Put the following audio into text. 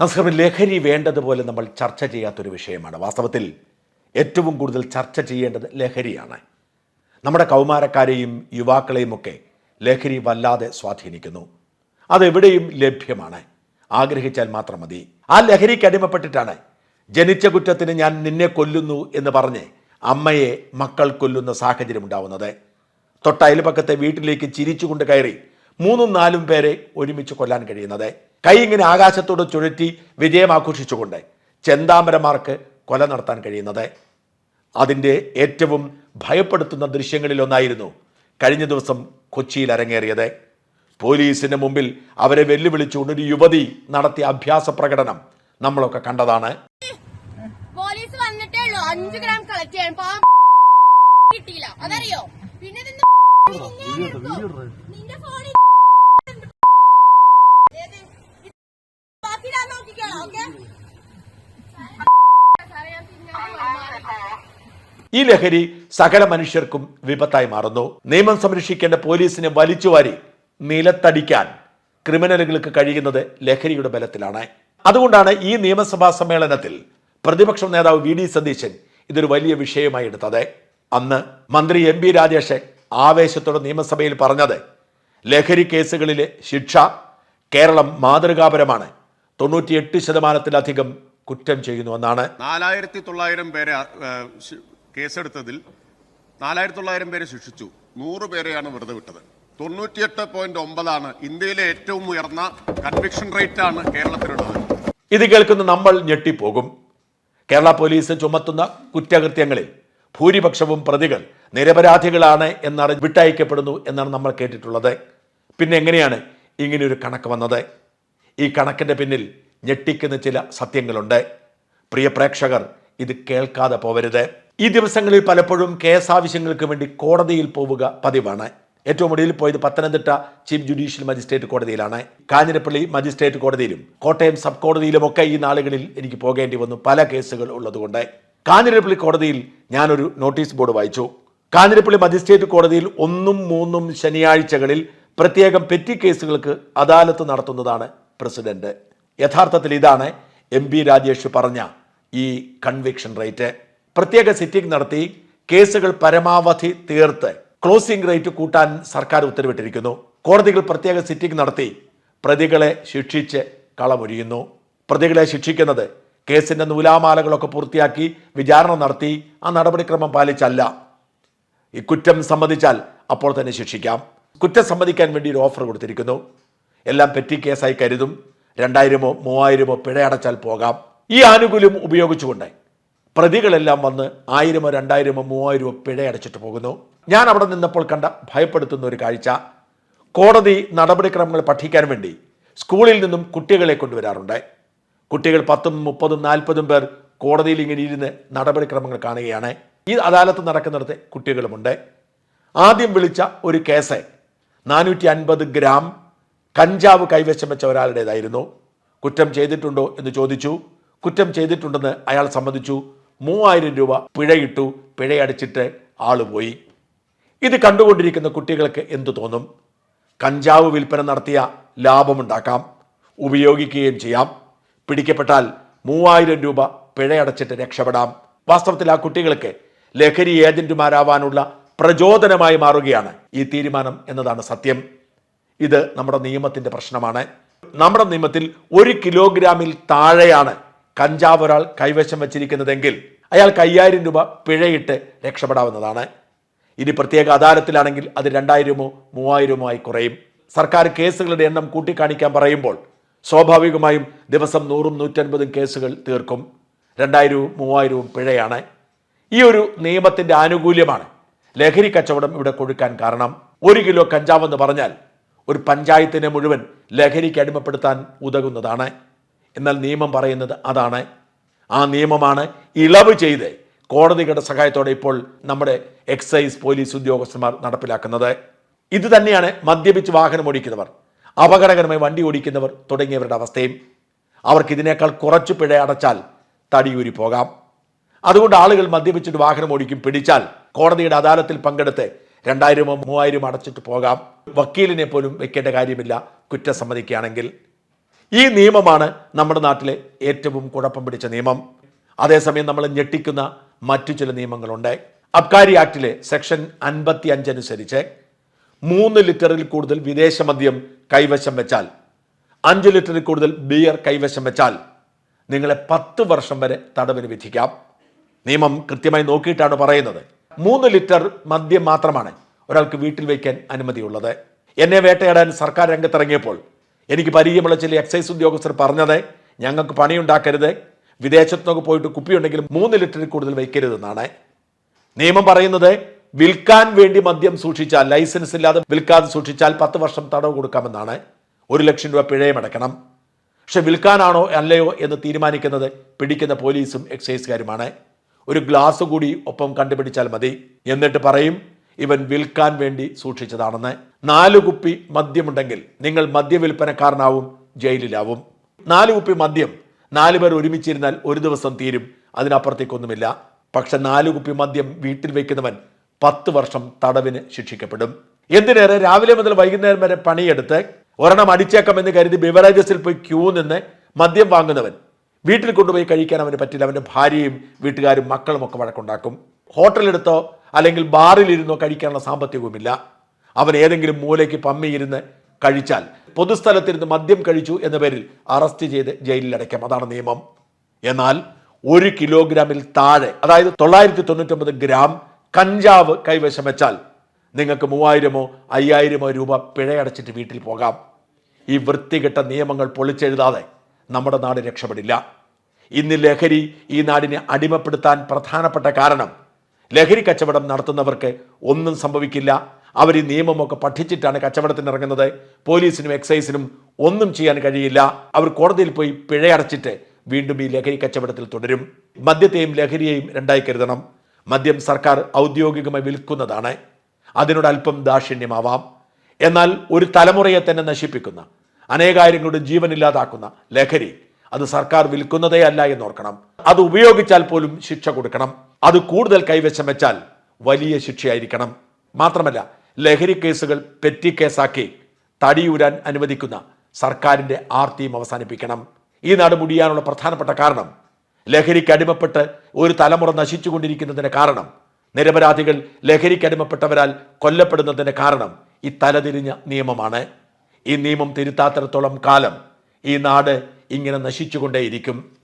നമസ്കാരം ലഹരി വേണ്ടതുപോലെ നമ്മൾ ചർച്ച ചെയ്യാത്തൊരു വിഷയമാണ്. വാസ്തവത്തിൽ ഏറ്റവും കൂടുതൽ ചർച്ച ചെയ്യേണ്ടത് ലഹരിയാണ്. നമ്മുടെ കൗമാരക്കാരെയും യുവാക്കളെയും ഒക്കെ ലഹരി വല്ലാതെ സ്വാധീനിക്കുന്നു. അതെവിടെയും ലഭ്യമാണ്. ആഗ്രഹിച്ചാൽ മാത്രം മതി. ആ ലഹരിക്ക് അടിമപ്പെട്ടിട്ടാണ് ജനിച്ച കുറ്റത്തിന് ഞാൻ നിന്നെ കൊല്ലുന്നു എന്ന് പറഞ്ഞ് അമ്മയെ മക്കൾ കൊല്ലുന്ന സാഹചര്യം ഉണ്ടാവുന്നത്. തൊട്ട അയൽപക്കത്തെ വീട്ടിലേക്ക് ചിരിച്ചുകൊണ്ട് കയറി മൂന്നും നാലും പേരെ ഒരുമിച്ച് കൊല്ലാൻ കഴിയുന്നത്. കൈ ഇങ്ങനെ ആകാശത്തോട് ചുഴറ്റി വിജയം ആഘോഷിച്ചുകൊണ്ട് ചെന്താമരമാർക്ക് കൊല നടത്താൻ കഴിയുന്നത്. അതിന്റെ ഏറ്റവും ഭയപ്പെടുത്തുന്ന ദൃശ്യങ്ങളിലൊന്നായിരുന്നു കഴിഞ്ഞ ദിവസം കൊച്ചിയിൽ അരങ്ങേറിയത്. പോലീസിന് മുമ്പിൽ അവരെ വെല്ലുവിളിച്ചുകൊണ്ട് ഒരു യുവതി നടത്തിയ അഭ്യാസ പ്രകടനം നമ്മളൊക്കെ കണ്ടതാണ്. പോലീസ് വന്നിട്ടേ ഉള്ളൂ. അഞ്ചു ഗ്രാം കളക്ട് ചെയ്യാൻ. കിട്ടിയില്ല. അതറിയോ? പിന്നെ നിന്റെ ഫോണിൽ ഈ ലഹരി സകല മനുഷ്യർക്കും വിപത്തായി മാറുന്നു. നിയമം സംരക്ഷിക്കേണ്ട പോലീസിനെ വലിച്ചുവാരി നിലത്തടിക്കാൻ ക്രിമിനലുകൾക്ക് കഴിയുന്നത് ലഹരിയുടെ ബലത്തിലാണ്. അതുകൊണ്ടാണ് ഈ നിയമസഭാ സമ്മേളനത്തിൽ പ്രതിപക്ഷ നേതാവ് വി ഡി സതീശൻ ഇതൊരു വലിയ വിഷയമായി എടുത്തത്. അന്ന് മന്ത്രി എം ബി രാജേഷ് ആവേശത്തോടെ നിയമസഭയിൽ പറഞ്ഞത് ലഹരി കേസുകളിലെ ശിക്ഷ കേരളം മാതൃകാപരമാണ്. തൊണ്ണൂറ്റിയെട്ട് ശതമാനത്തിലധികം കുറ്റം ചെയ്യുന്നുവെന്നാണ് നാലായിരത്തി തൊള്ളായിരം പേരെ കേസെടുത്തതിൽ നാലായിരത്തി തൊള്ളായിരം പേരെ ശിക്ഷിച്ചു. നൂറ് പേരെയാണ് വെറുതെ വിട്ടത്. തൊണ്ണൂറ്റിയെട്ട് പോയിന്റ് ഒമ്പതാണ് ഇന്ത്യയിലെ ഏറ്റവും ഉയർന്ന കൺവിക്ഷൻ റേറ്റ് ആണ് കേരളത്തിലുള്ളത്. ഇത് കേൾക്കുന്ന നമ്മൾ ഞെട്ടിപ്പോകും. കേരള പോലീസ് ചുമത്തുന്ന കുറ്റകൃത്യങ്ങളിൽ ഭൂരിപക്ഷവും പ്രതികൾ നിരപരാധികളാണ് എന്നറി വിട്ടയക്കപ്പെടുന്നു എന്നാണ് നമ്മൾ കേട്ടിട്ടുള്ളത്. പിന്നെ എങ്ങനെയാണ് ഇങ്ങനെയൊരു കണക്ക് വന്നത്? ഈ കണക്കിന്റെ പിന്നിൽ ഞെട്ടിക്കുന്ന ചില സത്യങ്ങളുണ്ട്. പ്രിയ പ്രേക്ഷകർ ഇത് കേൾക്കാതെ പോവരുത്. ഈ ദിവസങ്ങളിൽ പലപ്പോഴും കേസ് ആവശ്യങ്ങൾക്ക് വേണ്ടി കോടതിയിൽ പോവുക പതിവാണ്. ഏറ്റവും ഒടുവിൽ പോയത് പത്തനംതിട്ട ചീഫ് ജുഡീഷ്യൽ മജിസ്ട്രേറ്റ് കോടതിയിലാണ്. കാഞ്ഞിരപ്പള്ളി മജിസ്ട്രേറ്റ് കോടതിയിലും കോട്ടയം സബ് കോടതിയിലുമൊക്കെ ഈ നാളുകളിൽ എനിക്ക് പോകേണ്ടി വന്നു പല കേസുകൾ ഉള്ളതുകൊണ്ട്. കാഞ്ഞിരപ്പള്ളി കോടതിയിൽ ഞാനൊരു നോട്ടീസ് ബോർഡ് വായിച്ചു. കാഞ്ഞിരപ്പള്ളി മജിസ്ട്രേറ്റ് കോടതിയിൽ ഒന്നും മൂന്നും ശനിയാഴ്ചകളിൽ പ്രത്യേകം പെറ്റി കേസുകൾക്ക് അദാലത്ത് നടത്തുന്നതാണ് പ്രസിഡന്റ്. യഥാർത്ഥത്തിൽ ഇതാണ് എം പി രാജേഷ് പറഞ്ഞ ഈ കൺവിക്ഷൻ റേറ്റ് പ്രത്യേക സിറ്റിംഗ് നടത്തി കേസുകൾ പരമാവധി തീർത്ത് ക്ലോസിംഗ് റേറ്റ് കൂട്ടാൻ സർക്കാർ ഉത്തരവിട്ടിരിക്കുന്നു. കോടതികൾ പ്രത്യേക സിറ്റിംഗ് നടത്തി പ്രതികളെ ശിക്ഷിച്ച് കളമൊരിയുന്നു. പ്രതികളെ ശിക്ഷിക്കുന്നത് കേസിന്റെ നൂലാമാലകളൊക്കെ പൂർത്തിയാക്കി വിചാരണ നടത്തി ആ നടപടിക്രമം പാലിച്ചല്ല. ഈ കുറ്റം സമ്മതിച്ചാൽ അപ്പോൾ തന്നെ ശിക്ഷിക്കാം. കുറ്റം സമ്മതിക്കാൻ വേണ്ടി ഒരു ഓഫർ കൊടുത്തിരിക്കുന്നു. എല്ലാം പെറ്റി കേസായി കരുതും. രണ്ടായിരമോ മൂവായിരമോ പിഴ അടച്ചാൽ പോകാം. ഈ ആനുകൂല്യം ഉപയോഗിച്ചുകൊണ്ട് പ്രതികളെല്ലാം വന്ന് ആയിരമോ രണ്ടായിരമോ മൂവായിരമോ പിഴ അടച്ചിട്ട് പോകുന്നു. ഞാൻ അവിടെ നിന്നപ്പോൾ കണ്ട ഭയപ്പെടുത്തുന്ന ഒരു കാഴ്ച. കോടതി നടപടിക്രമങ്ങൾ പഠിക്കാൻ വേണ്ടി സ്കൂളിൽ നിന്നും കുട്ടികളെ കൊണ്ടുവരാറുണ്ട്. കുട്ടികൾ പത്തും മുപ്പതും നാൽപ്പതും പേർ കോടതിയിൽ ഇങ്ങനെ ഇരുന്ന് നടപടിക്രമങ്ങൾ കാണുകയാണ്. ഈ അദാലത്ത് നടക്കുന്നിടത്ത് കുട്ടികളുമുണ്ട്. ആദ്യം വിളിച്ച ഒരു കേസ് നാനൂറ്റി അൻപത് ഗ്രാം കഞ്ചാവ് കൈവശം വെച്ച ഒരാളുടേതായിരുന്നു. കുറ്റം ചെയ്തിട്ടുണ്ടോ എന്ന് ചോദിച്ചു. കുറ്റം ചെയ്തിട്ടുണ്ടെന്ന് അയാൾ സമ്മതിച്ചു. മൂവായിരം രൂപ പിഴയിട്ടു പിഴയടച്ചിട്ട് ആൾ പോയി. ഇത് കണ്ടുകൊണ്ടിരിക്കുന്ന കുട്ടികൾക്ക് എന്തു തോന്നും? കഞ്ചാവ് വിൽപ്പന നടത്തിയ ലാഭമുണ്ടാക്കാം ഉപയോഗിക്കുകയും ചെയ്യാം. പിടിക്കപ്പെട്ടാൽ മൂവായിരം രൂപ പിഴയടച്ചിട്ട് രക്ഷപ്പെടാം. വാസ്തവത്തിൽ ആ കുട്ടികൾക്ക് ലഹരി ഏജന്റുമാരാവാനുള്ള പ്രചോദനമായി മാറുകയാണ് ഈ തീരുമാനം എന്നതാണ് സത്യം. ഇത് നമ്മുടെ നിയമത്തിന്റെ പ്രശ്നമാണ്. നമ്മുടെ നിയമത്തിൽ ഒരു കിലോഗ്രാമിൽ താഴെയാണ് കഞ്ചാവ് ഒരാൾ കൈവശം വച്ചിരിക്കുന്നതെങ്കിൽ അയാൾ അയ്യായിരം രൂപ പിഴയിട്ട് രക്ഷപ്പെടാവുന്നതാണ്. ഇനി പ്രത്യേക അദാലത്തിലാണെങ്കിൽ അത് രണ്ടായിരമോ മൂവായിരമോ ആയി കുറയും. സർക്കാർ കേസുകളുടെ എണ്ണം കൂട്ടിക്കാണിക്കാൻ പറയുമ്പോൾ സ്വാഭാവികമായും ദിവസം നൂറും നൂറ്റൻപതും കേസുകൾ തീർക്കും. രണ്ടായിരവും മൂവായിരവും പിഴയാണ്. ഈ ഒരു നിയമത്തിന്റെ ആനുകൂല്യമാണ് ലഹരി കച്ചവടം ഇവിടെ കൊടുക്കാൻ കാരണം. ഒരു കിലോ കഞ്ചാവ് എന്ന് പറഞ്ഞാൽ ഒരു പഞ്ചായത്തിനെ മുഴുവൻ ലഹരിക്ക് അടിമപ്പെടുത്താൻ ഉതകുന്നതാണ്. എന്നാൽ നിയമം പറയുന്നത് അതാണ്. ആ നിയമമാണ് ഇളവ് ചെയ്ത് കോടതികളുടെ സഹായത്തോടെ ഇപ്പോൾ നമ്മുടെ എക്സൈസ് പോലീസ് ഉദ്യോഗസ്ഥന്മാർ നടപ്പിലാക്കുന്നത്. ഇത് തന്നെയാണ് മദ്യപിച്ച് വാഹനം ഓടിക്കുന്നവർ അപകടകരമായി വണ്ടി ഓടിക്കുന്നവർ തുടങ്ങിയവരുടെ അവസ്ഥയും. അവർക്ക് ഇതിനേക്കാൾ കുറച്ച് പിഴ അടച്ചാൽ തടിയൂരി പോകാം. അതുകൊണ്ട് ആളുകൾ മദ്യപിച്ചിട്ട് വാഹനം ഓടിക്കും പിടിച്ചാൽ കോടതിയുടെ അദാലത്തിൽ പങ്കെടുത്ത് രണ്ടായിരമോ മൂവായിരമോ അടച്ചിട്ട് പോകാം. വക്കീലിനെ പോലും വെക്കേണ്ട കാര്യമില്ല. കുറ്റം സമ്മതിക്കുകയാണെങ്കിൽ ഈ നിയമമാണ് നമ്മുടെ നാട്ടിലെ ഏറ്റവും കുഴപ്പം പിടിച്ച നിയമം. അതേസമയം നമ്മൾ ഞെട്ടിക്കുന്ന മറ്റു ചില നിയമങ്ങളുണ്ട്. അബ്കാരി ആക്ടിലെ സെക്ഷൻ അൻപത്തി അഞ്ചനുസരിച്ച് മൂന്ന് ലിറ്ററിൽ കൂടുതൽ വിദേശ മദ്യം കൈവശം വെച്ചാൽ അഞ്ച് ലിറ്ററിൽ കൂടുതൽ ബിയർ കൈവശം വെച്ചാൽ നിങ്ങളെ പത്ത് വർഷം വരെ തടവിന് വിധിക്കാം. നിയമം കൃത്യമായി നോക്കിയിട്ടാണ് പറയുന്നത്. മൂന്ന് ലിറ്റർ മദ്യം മാത്രമാണ് ഒരാൾക്ക് വീട്ടിൽ വയ്ക്കാൻ അനുമതിയുള്ളത്. എന്നെ വേട്ടയാടാൻ സർക്കാർ രംഗത്തിറങ്ങിയപ്പോൾ എനിക്ക് പരിചയമുള്ള ചില എക്സൈസ് ഉദ്യോഗസ്ഥർ പറഞ്ഞത് ഞങ്ങൾക്ക് പണിയുണ്ടാക്കരുത്. വിദേശത്തൊക്കെ പോയിട്ട് കുപ്പിയുണ്ടെങ്കിലും മൂന്ന് ലിറ്ററിൽ കൂടുതൽ വയ്ക്കരുതെന്നാണ്. നിയമം പറയുന്നത് വിൽക്കാൻ വേണ്ടി മദ്യം സൂക്ഷിച്ചാൽ ലൈസൻസ് ഇല്ലാതെ വിൽക്കാതെ സൂക്ഷിച്ചാൽ പത്ത് വർഷം തടവ് കൊടുക്കാമെന്നാണ്. ഒരു ലക്ഷം രൂപ പിഴയും അടക്കണം പക്ഷെ വിൽക്കാനാണോ അല്ലയോ എന്ന് തീരുമാനിക്കുന്നത് പിടിക്കുന്ന പോലീസും എക്സൈസുകാരുമാണ്. ഒരു ഗ്ലാസ് കൂടി ഒപ്പം കണ്ടുപിടിച്ചാൽ മതി. എന്നിട്ട് പറയും ഇവൻ വിൽക്കാൻ വേണ്ടി സൂക്ഷിച്ചതാണെന്ന്. നാല് കുപ്പി മദ്യമുണ്ടെങ്കിൽ നിങ്ങൾ മദ്യവിൽപ്പനക്കാരനാവും ജയിലിലാവും. നാല് കുപ്പി മദ്യം നാല് പേർ ഒരുമിച്ചിരുന്നാൽ ഒരു ദിവസം തീരും അതിനപ്പുറത്തേക്കൊന്നുമില്ല. പക്ഷെ നാല് കുപ്പി മദ്യം വീട്ടിൽ വയ്ക്കുന്നവൻ പത്ത് വർഷം തടവിന് ശിക്ഷിക്കപ്പെടും. എന്തിനേറെ? രാവിലെ മുതൽ വൈകുന്നേരം വരെ പണിയെടുത്ത് ഒരെണ്ണം അടിച്ചേക്കാം എന്ന് കരുതി ബിവറേജസിൽ പോയി ക്യൂ നിന്ന് മദ്യം വാങ്ങുന്നവൻ വീട്ടിൽ കൊണ്ടുപോയി കഴിക്കാൻ അവന് പറ്റില്ല. അവന്റെ ഭാര്യയും വീട്ടുകാരും മക്കളും ഒക്കെ വഴക്കുണ്ടാക്കും. ഹോട്ടലെടുത്തോ അല്ലെങ്കിൽ ബാറിലിരുന്നോ കഴിക്കാനുള്ള സാമ്പത്തികവുമില്ല. അവൻ ഏതെങ്കിലും മൂലയ്ക്ക് പമ്മിയിരുന്ന് കഴിച്ചാൽ പൊതുസ്ഥലത്തിരുന്ന് മദ്യം കഴിച്ചു എന്ന പേരിൽ അറസ്റ്റ് ചെയ്ത് ജയിലിൽ അടയ്ക്കാം. അതാണ് നിയമം. എന്നാൽ ഒരു കിലോഗ്രാമിൽ താഴെ അതായത് തൊള്ളായിരത്തി തൊണ്ണൂറ്റൊമ്പത് ഗ്രാം കഞ്ചാവ് കൈവശം വെച്ചാൽ നിങ്ങൾക്ക് മൂവായിരമോ അയ്യായിരമോ രൂപ പിഴയടച്ചിട്ട് വീട്ടിൽ പോകാം. ഈ വൃത്തികെട്ട നിയമങ്ങൾ പൊളിച്ചെഴുതാതെ നമ്മുടെ നാട് രക്ഷപ്പെടില്ല. ഇന്ന് ലഹരി ഈ നാടിനെ അടിമപ്പെടുത്താൻ പ്രധാനപ്പെട്ട കാരണം ലഹരി കച്ചവടം നടത്തുന്നവർക്ക് ഒന്നും സംഭവിക്കില്ല. അവർ ഈ നിയമമൊക്കെ പഠിച്ചിട്ടാണ് കച്ചവടത്തിന് ഇറങ്ങുന്നത് പോലീസിനും എക്സൈസിനും ഒന്നും ചെയ്യാൻ കഴിയില്ല. അവർ കോടതിയിൽ പോയി പിഴയടച്ചിട്ട് വീണ്ടും ഈ ലഹരി കച്ചവടത്തിൽ തുടരും. മദ്യത്തെയും ലഹരിയെയും രണ്ടായി കരുതണം. മദ്യം സർക്കാർ ഔദ്യോഗികമായി വിൽക്കുന്നതാണ്. അതിനോട് അല്പം ദാക്ഷിണ്യമാവാം. എന്നാൽ ഒരു തലമുറയെ തന്നെ നശിപ്പിക്കുന്ന അനേകായിരങ്ങളുടെ ജീവനില്ലാതാക്കുന്ന ലഹരി. അത് സർക്കാർ വിൽക്കുന്നതേ അല്ല എന്നോർക്കണം. അത് ഉപയോഗിച്ചാൽ പോലും ശിക്ഷ കൊടുക്കണം. അത് കൂടുതൽ കൈവശം വെച്ചാൽ വലിയ ശിക്ഷയായിരിക്കണം. മാത്രമല്ല ലഹരി കേസുകൾ പെറ്റി കേസാക്കി തടിയൂരാൻ അനുവദിക്കുന്ന സർക്കാരിന്റെ ആർത്തിയും അവസാനിപ്പിക്കണം. ഈ നാട് മുടിയാനുള്ള പ്രധാനപ്പെട്ട കാരണം ലഹരിക്ക് അടിമപ്പെട്ട് ഒരു തലമുറ നശിച്ചുകൊണ്ടിരിക്കുന്നതിന് കാരണം നിരപരാധികൾ ലഹരിക്ക് അടിമപ്പെട്ടവരാൽ കൊല്ലപ്പെടുന്നതിന് കാരണം ഈ തലതിരിഞ്ഞ നിയമമാണ്. ഈ നിയമം തിരുത്താത്തിടത്തോളം കാലം ഈ നാട് ഇങ്ങനെ നശിച്ചുകൊണ്ടേയിരിക്കും.